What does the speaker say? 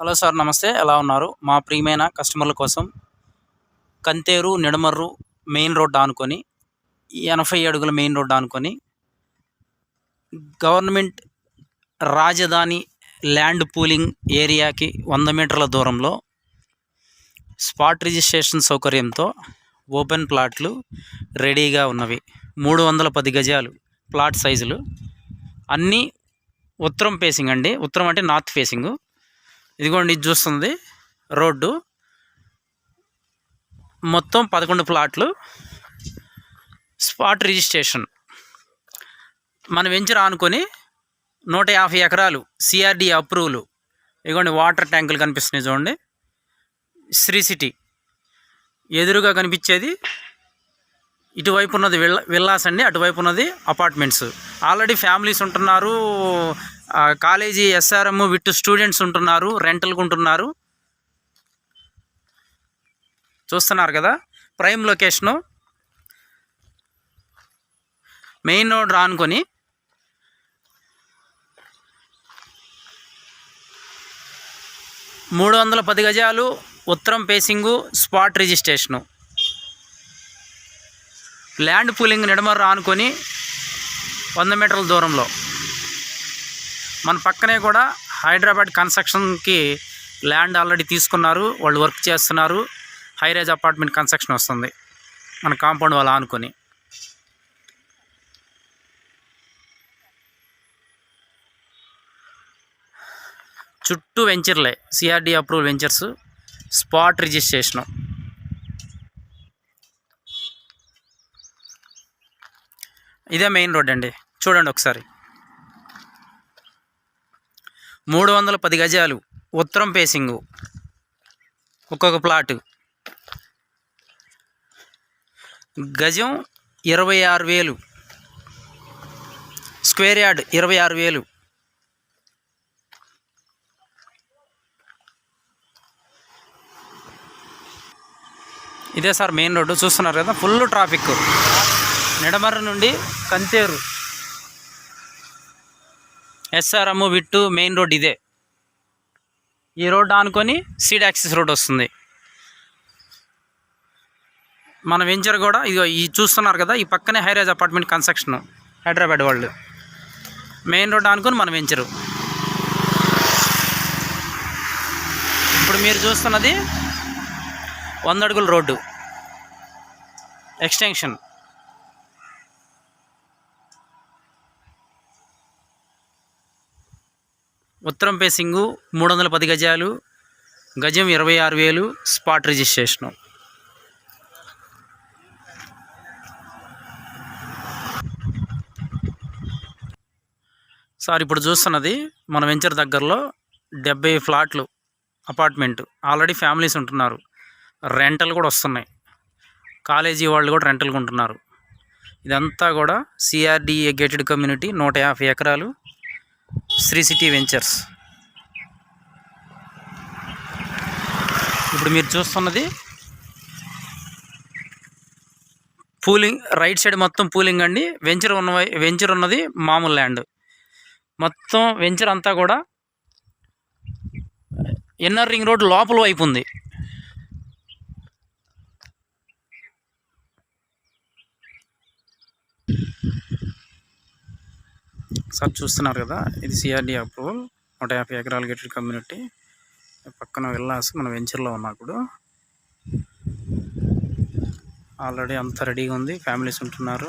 Hello sir నమస్తే. ఎలా ఉన్నారు? మా ప్రియమైన కస్టమర్ల కోసం కంతేరు నిడమర్రు మెయిన్ రోడ్ ఆనుకొని ఎనభై అడుగుల మెయిన్ రోడ్ ఆనుకొని గవర్నమెంట్ రాజధాని ల్యాండ్ పూలింగ్ ఏరియాకి వంద మీటర్ల దూరంలో స్పాట్ రిజిస్ట్రేషన్ సౌకర్యంతో ఓపెన్ ప్లాట్లు రెడీగా ఉన్నవి. మూడు వందల పది గజాలు ప్లాట్ సైజులు. అన్నీ ఉత్తరం ఫేసింగ్ అండి. ఉత్తరం అంటే నార్త్ ఫేసింగ్. ఇదిగోండి ఇది చూస్తుంది. రోడ్డు. మొత్తం పదకొండు ప్లాట్లు. Spot registration. మన వెంచర్ ఆనుకొని నూట యాభై ఎకరాలు సిఆర్డి అప్రూవల్. ఇదిగోండి వాటర్ ట్యాంకులు కనిపిస్తున్నాయి చూడండి. శ్రీ సిటీ. ఎదురుగా కనిపించేది ఇటువైపు ఉన్నది విల్లాస్ అండి అటువైపు ఉన్నది అపార్ట్మెంట్స్. ఆల్రెడీ ఫ్యామిలీస్ ఉంటున్నారు కాలేజీ ఎస్ఆర్ఎం విత్ స్టూడెంట్స్ ఉంటున్నారు రెంటల్కి ఉంటున్నారు. చూస్తున్నారు కదా ప్రైమ్ లొకేషను. మెయిన్ రోడ్ రానుకొని. మూడు వందల పది గజాలు ఉత్తరం facing spot registration. Land pooling Nidamarru రానుకొని వంద మీటర్ల దూరంలో. మన పక్కనే కూడా హైదరాబాద్ కన్స్ట్రక్షన్కి ల్యాండ్ ఆల్రెడీ తీసుకున్నారు. వాళ్ళు వర్క్ చేస్తున్నారు. హైరేజ్ అపార్ట్మెంట్ కన్స్ట్రక్షన్ వస్తుంది. మన కాంపౌండ్ వాళ్ళు ఆనుకొని. చుట్టూ వెంచర్లే. CRD approval ventures. Spot registration. ఇదే మెయిన్ రోడ్ అండి. చూడండి ఒకసారి. మూడు వందల పది గజాలు ఉత్తరం పేసింగు. ఒక్కొక్క ప్లాటు. గజం ఇరవై ఆరు వేలు. స్క్వేర్ యార్డ్ ఇరవై ఆరు వేలు. ఇదే సార్ మెయిన్ రోడ్డు. చూస్తున్నారు కదా ఫుల్ ట్రాఫిక్ నిడమర్ర నుండి Kantheru. SRM VIT main road ఇదే. ఈ రోడ్ ఆనుకొని సీడ్ యాక్సిస్ రోడ్ వస్తుంది. మన వెంచర్ కూడా ఇదిగో ఈ చూస్తున్నారు కదా ఈ పక్కనే హైరేజ్ అపార్ట్మెంట్ కన్స్ట్రక్షన్ హైదరాబాద్ వాళ్ళు. మెయిన్ రోడ్ ఆనుకొని మన వెంచరు ఇప్పుడు మీరు చూస్తున్నది వంద అడుగుల రోడ్డు. ఎక్స్టెన్షన్ ఉత్తరం పేసింగు మూడు వందల పది గజాలు గజం ఇరవై ఆరు వేలు స్పాట్ రిజిస్ట్రేషను. సార్ ఇప్పుడు చూస్తున్నది మన వెంచర్ దగ్గరలో డెబ్బై ఫ్లాట్లు అపార్ట్మెంట్. ఆల్రెడీ ఫ్యామిలీస్ ఉంటున్నారు. రెంటల్ కూడా వస్తున్నాయి. కాలేజీ వాళ్ళు కూడా రెంటల్గా ఉంటున్నారు ఇదంతా కూడా సిఆర్డిఏ గేటెడ్ కమ్యూనిటీ నూట యాభై ఎకరాలు. శ్రీ సిటీ వెంచర్స్. ఇప్పుడు మీరు చూస్తున్నది పూలింగ్ రైట్ సైడ్ మొత్తం పూలింగ్ అండి. వెంచర్ ఉన్న వెంచర్ ఉన్నది మామూలు ల్యాండ్. మొత్తం వెంచర్ అంతా కూడా ఇన్నర్ రింగ్ రోడ్ లోపల వైపు ఉంది. సార్ చూస్తున్నారు కదా ఇది సిఆర్డి అప్రూవల్ నూట యాభై ఎకరాల గేటెడ్ కమ్యూనిటీ పక్కన విల్లాస్ మన వెంచర్లో ఉన్నా ఇప్పుడు ఆల్రెడీ అంతా రెడీగా ఉంది ఫ్యామిలీస్ ఉంటున్నారు.